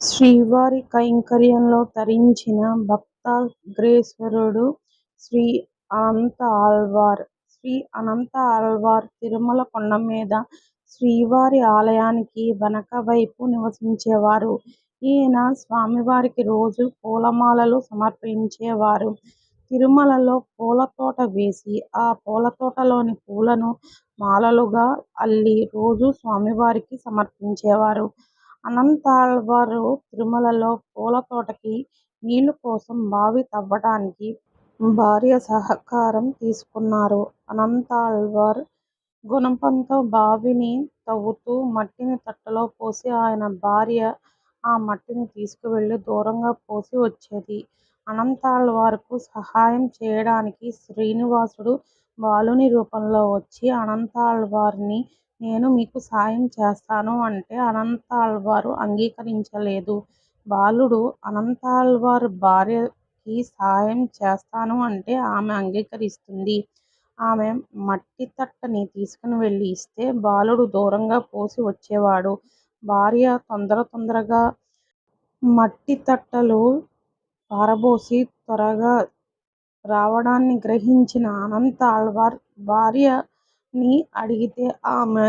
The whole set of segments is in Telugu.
శ్రీవారి కైంకర్యంలో తరించిన భక్తాగ్రేసరుడు శ్రీ అనంత ఆళ్వార్. శ్రీ అనంత ఆళ్వార్ తిరుమల కొండమీద శ్రీవారి ఆలయానికి వెనక వైపు నివసించేవారు. ఈయన స్వామివారికి రోజూ పూలమాలలు సమర్పించేవారు. తిరుమలలో పూలతోట వేసి ఆ పూలతోటలోని పూలను మాలలుగా అల్లి రోజూ స్వామివారికి సమర్పించేవారు. అనంతాళ్వారు తిరుమలలో పూల తోటకి నీళ్ళ కోసం బావి తవ్వటానికి భార్య సహకారం తీసుకున్నారు. అనంతాళ్వార్ గుణపంతో బావిని తవ్వుతూ మట్టిని తట్టలో పోసి ఆయన భార్య ఆ మట్టిని తీసుకువెళ్ళి దూరంగా పోసి వచ్చేది. అనంతాళ్వార్కు సహాయం చేయడానికి శ్రీనివాసుడు బాలుని రూపంలో వచ్చి అనంతాళ్వార్ని నేను మీకు సాయం చేస్తాను అంటే అనంతాళ్వారు అంగీకరించలేదు. బాలుడు అనంతాళ్వార్ భార్యకి సాయం చేస్తాను అంటే ఆమె అంగీకరిస్తుంది. ఆమె మట్టి తట్టని తీసుకుని వెళ్ళి ఇస్తే బాలుడు దూరంగా పోసి వచ్చేవాడు. భార్య తొందర తొందరగా మట్టి తట్టలు పారబోసి త్వరగా రావడాన్ని గ్రహించిన అనంతాళ్వార్ భార్యని అడిగితే ఆమె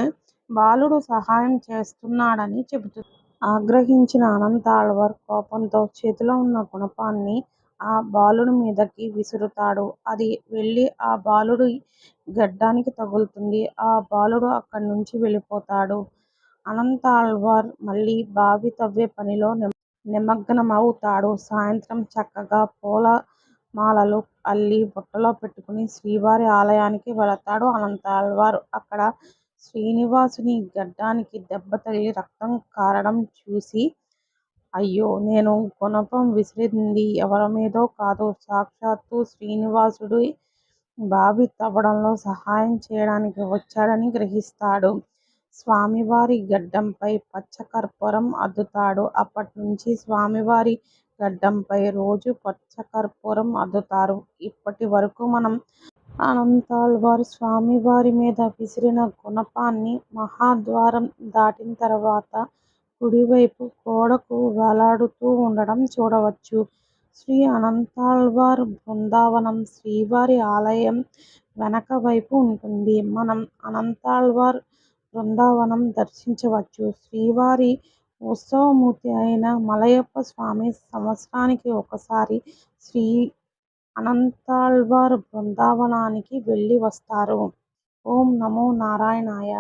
బాలుడు సహాయం చేస్తున్నాడని చెబుతుంది. ఆగ్రహించిన అనంతాళ్వార్ కోపంతో చేతిలో ఉన్న గుణపాన్ని ఆ బాలుడి మీదకి విసురుతాడు. అది వెళ్ళి ఆ బాలుడి గడ్డానికి తగులుతుంది. ఆ బాలుడు అక్కడి నుంచి వెళ్ళిపోతాడు. అనంతాళ్వార్ మళ్ళీ బావి తవ్వే పనిలో నిమగ్నమవుతాడు. సాయంత్రం చక్కగా పూలమాలలు అల్లి బుట్టలో పెట్టుకుని శ్రీవారి ఆలయానికి వెళతాడు అనంతాళ్వార్. అక్కడ శ్రీనివాసుని గడ్డానికి దెబ్బ తగిలి రక్తం కారడం చూసి అయ్యో నేను గుణపం విసిరింది ఎవరిమీదో కాదు సాక్షాత్తు శ్రీనివాసుడే బావి తవ్వడంలో సహాయం చేయడానికి వచ్చాడని గ్రహిస్తాడు. స్వామివారి గడ్డంపై పచ్చకర్పూరం అద్దుతాడు. అప్పట్నుంచీ స్వామివారి గడ్డంపై రోజూ పచ్చకర్పూరం అద్దుతారు. ఇప్పటివరకూ మనం అనంతాళ్వార్ స్వామివారి మీద విసిరిన గుణపాన్ని మహాద్వారం దాటిన తర్వాత కుడివైపు గోడకు వేలాడుతూ ఉండడం చూడవచ్చు. శ్రీ అనంతాళ్వార్ బృందావనం శ్రీవారి ఆలయం వెనక వైపు ఉంటుంది. మనం అనంతాళ్వార్ బృందావనం దర్శించవచ్చు. శ్రీవారి ఉత్సవమూర్తి అయిన మలయప్ప స్వామి సంవత్సరానికి ఒకసారి శ్రీ అనంతాళ్వార్ బృందావనానికి వెళ్ళి వస్తారు. ఓం నమో నారాయణాయ